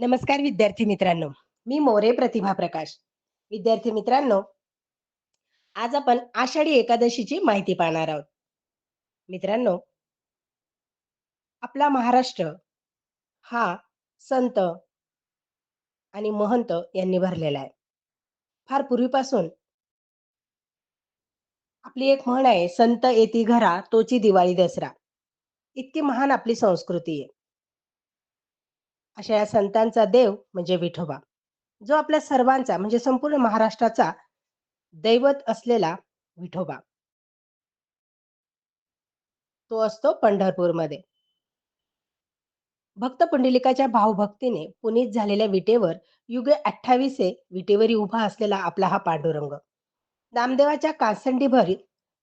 नमस्कार विद्यार्थी मित्रांनो. मी मोरे प्रतिभा प्रकाश. विद्यार्थी मित्रांनो आज आपण आषाढी एकादशीची माहिती पाहणार आहोत. मित्रांनो आपला महाराष्ट्र हा संत आणि महंत यांनी भरलेला आहे. फार पूर्वीपासून आपली एक म्हण आहे संत येती घरा तोची दिवाळी दसरा. इतकी महान आपली संस्कृती आहे. अशा या संतांचा देव म्हणजे विठोबा. जो आपल्या सर्वांचा म्हणजे संपूर्ण महाराष्ट्राचा दैवत असलेला विठोबा. तो असतो पंढरपूरमध्ये. भक्त पुंडलिकाच्या भावभक्तीने पुनीत झालेल्या विटेवर युगे अठ्ठावीसे विटेवरी उभा असलेला आपला हा पांडुरंग. नामदेवाच्या कासंडीभर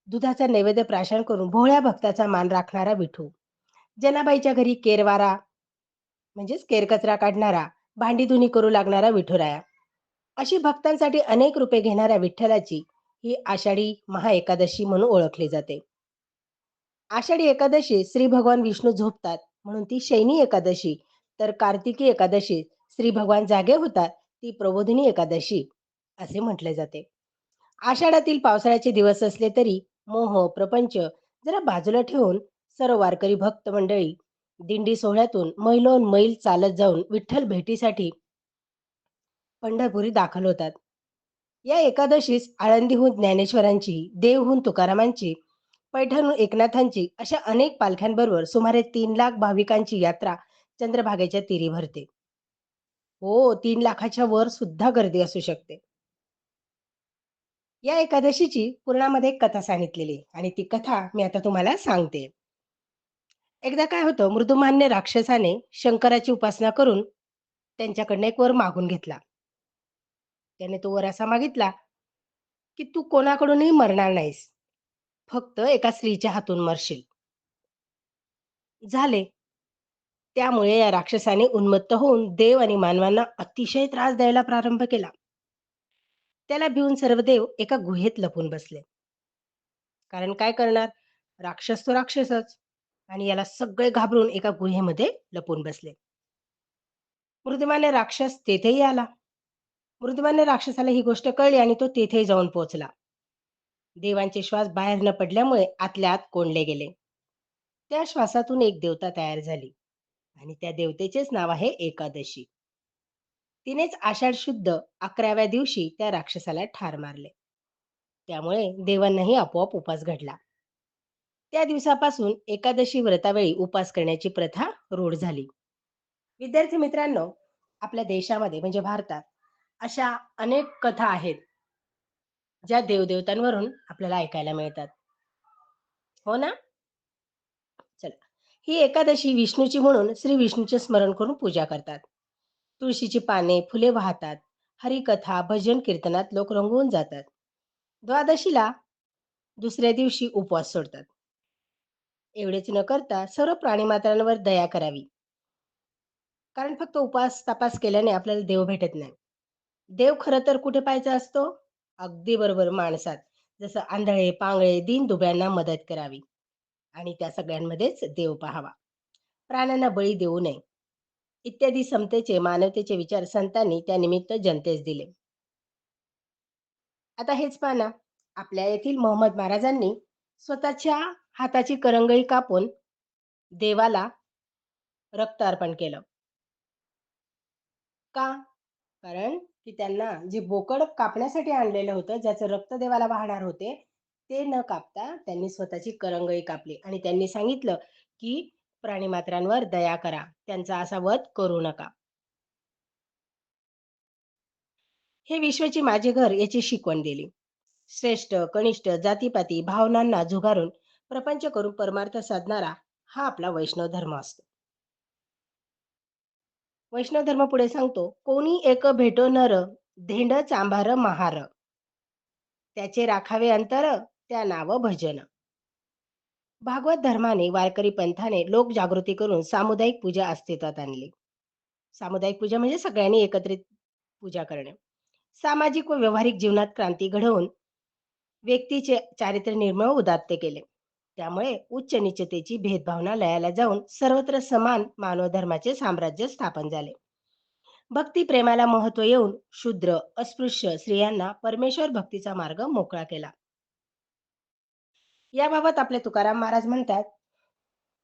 दुधाचा नैवेद्य प्राशन करून भोळ्या भक्ताचा मान राखणारा विठू. जनाबाईच्या घरी केरवारा म्हणजेच केरकचरा काढणारा भांडी धुनी करू लागणारा विठुराया. अशी भक्तांसाठी अनेक रूपे घेणाऱ्या विठ्ठलाची ही आषाढी महाएकादशी म्हणून ओळखली जाते. आषाढी एकादशी श्री भगवान विष्णू झोपतात म्हणून ती शैनी एकादशी तर कार्तिकी एकादशी श्री भगवान जागे होतात ती प्रबोधिनी एकादशी असे म्हटले जाते. आषाढातील पावसाळ्याचे दिवस असले तरी मोह प्रपंच जरा बाजूला ठेवून सर्व वारकरी भक्त मंडळी दिंडी सोहळ्यातून मैलोन मैल चालत जाऊन विठ्ठल भेटीसाठी पंढरपुरी दाखल होतात. या एकादशीस आळंदीहून ज्ञानेश्वरांची देवहून तुकारामांची पैठणहून एकनाथांची अशा अनेक पालख्यांबरोबर सुमारे तीन लाख भाविकांची यात्रा चंद्रभागेच्या तीरी भरते. हो तीन लाखाच्या वर सुद्धा गर्दी असू शकते. या एकादशीची पूर्णामध्ये एक कथा सांगितलेली आणि ती कथा मी आता तुम्हाला सांगते. एकदा काय होतं मृदुमान्य राक्षसाने शंकराची उपासना करून त्यांच्याकडनं एक वर मागून घेतला. त्याने तो वर असा मागितला की तू कोणाकडूनही मरणार नाहीस फक्त एका स्त्रीच्या हातून मरशील. झाले. त्यामुळे या राक्षसाने उन्मत्त होऊन देव आणि मानवांना अतिशय त्रास द्यायला प्रारंभ केला. त्याला भिवून सर्व देव एका गुहेत लपून बसले. कारण काय करणार? राक्षस तो राक्षसच. आणि याला सगळे घाबरून एका गुहेमध्ये लपून बसले. मृदुमान्य राक्षस तेथेही आला. मृदुमान्य राक्षसाला ही गोष्ट कळली आणि तो तेथेही जाऊन पोहोचला. देवांचे श्वास बाहेर न पडल्यामुळे आतल्या आत कोंडले गेले. त्या श्वासातून एक देवता तयार झाली आणि त्या देवतेचेच नाव आहे एकादशी. तिनेच आषाढ शुद्ध अकराव्या दिवशी त्या राक्षसाला ठार मारले. त्यामुळे देवांनाही आपोआप उपास घडला. त्या दिवसापासून एकादशी व्रतावेळी उपास करण्याची प्रथा रूढ झाली. विद्यार्थी मित्रांनो आपल्या देशामध्ये म्हणजे भारतात अशा अनेक कथा आहेत ज्या देवदेवतांवरून आपल्याला ऐकायला मिळतात. हो ना? चला. ही एकादशी विष्णूची म्हणून श्री विष्णूचे स्मरण करून पूजा करतात. तुळशीची पाने फुले वाहतात हरिकथा भजन कीर्तनात लोक रंगवून जातात. द्वादशीला दुसऱ्या दिवशी उपवास सोडतात. एवढेच न करता सर्व प्राणीमात्रांवर दया करावी. कारण फक्त उपास तपास केल्याने आपल्याला देव भेटत नाही. देव खरं तर कुठे पाहायचा असतो? अगदी बरोबर माणसात. जसं आंधळे पांगळे दीन दुब्यांना मदत करावी. आणि त्या सगळ्यांमध्येच देव पाहावा. प्राण्यांना बळी देऊ नये. इत्यादी समतेचे मानवतेचे विचार संतांनी त्यानिमित्त जनतेस दिले. आता हेच पाना आपल्या येथील मोहम्मद महाराजांनी स्वतःच्या हाताची करंगळी कापून देवाला रक्त अर्पण केलं. का? कारण की त्यांना जे बोकड कापण्यासाठी आणलेलं होतं ज्याचं रक्त देवाला वाहणार होते ते न कापता त्यांनी स्वतःची करंगळी कापली. आणि त्यांनी सांगितलं की प्राणीमात्रांवर दया करा त्यांचा असा वध करू नका. हे विश्वाची माझे घर याची शिकवण दिली. श्रेष्ठ कनिष्ठ जातीपाती भावनांना झुगारून प्रपंच करून परमार्थ साधणारा हा आपला वैष्णव धर्म असतो. वैष्णव धर्म पुढे सांगतो कोणी एक भेटो नर धेंड चांभार महार. त्याचे राखावे अंतर त्या नाव भजन. भागवत धर्माने वारकरी पंथाने लोक जागृती करून सामुदायिक पूजा अस्तित्वात आणली. सामुदायिक पूजा म्हणजे सगळ्यांनी एकत्रित पूजा करणे. सामाजिक व व्यवहारिक जीवनात क्रांती घडवून व्यक्तीचे चारित्र्य निर्मळ उदात्त केले. त्यामुळे उच्च निचतेची भेदभावना लयाला जाऊन सर्वत्र समान मानव धर्माचे साम्राज्य स्थापन झाले. भक्ती प्रेमाला महत्त्व येऊन शूद्र अस्पृश्य स्त्रियांना परमेश्वर भक्तीचा मार्ग मोकळा केला. याबाबत आपले तुकाराम महाराज म्हणतात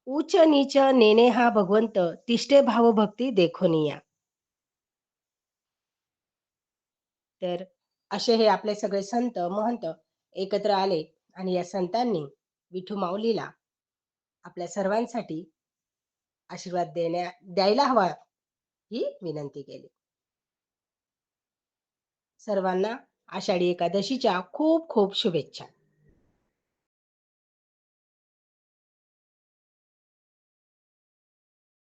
उच्च नीच नेने हा भगवंत तिष्ठे भाव भक्ती देखोनिया. तर असे हे आपले सगळे संत महंत एकत्र आले आणि या संतांनी विठू माऊलीला आपल्या सर्वांसाठी आशीर्वाद देण्या द्यायला हवा ही विनंती केली. सर्वांना आषाढी एकादशीच्या खूप खूप शुभेच्छा.